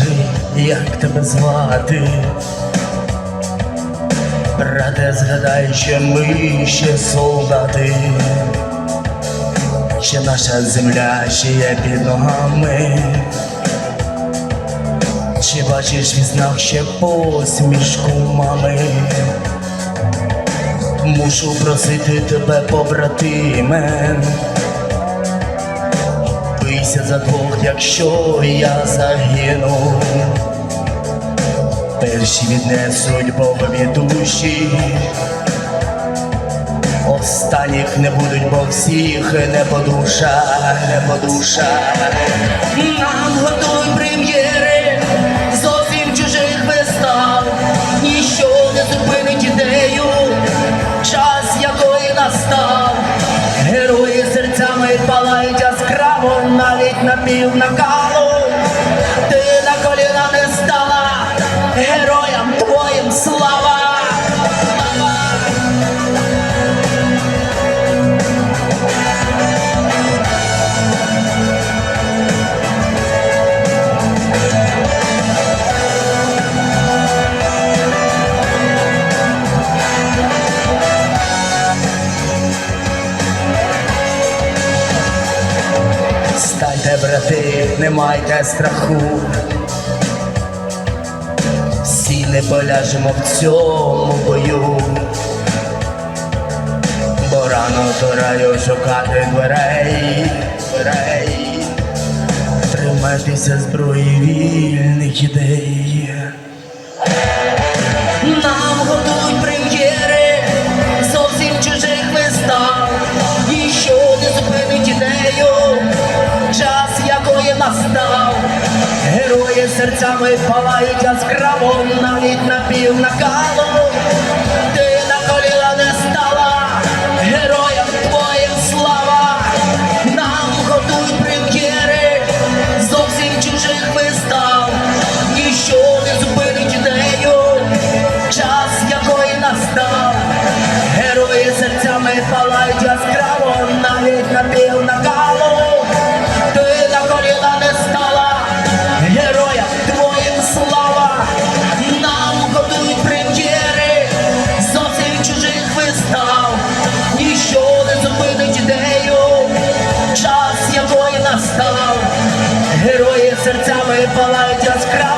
скажи, як тебе звати? Брате, згадай, що ми ще солдати, що наша земля ще є під ногами. Чи бачиш в знак ще посмішку мами? Мушу просити тебе, побратиме. Бийся за двох, якщо я загину. Перші віднесуть Богові душі, останніх не будуть, бо всіх не по душа, не по душа. Навіть на пів накалу. Станьте, брати, не майте страху. Всі не поляжемо в цьому бою. Бо рано до раю шукати дверей, дверей. Тримайтеся зброї вільних ідей. Герої серцями палають яскраво, навіть на пів накалу. Ти на коліна не стала, героям твоїм слава. Нам готують прем'єри зовсім чужих вистав, ніщо не зупинить ідею, час якої настав. Герої серцями палають Live a life just cry.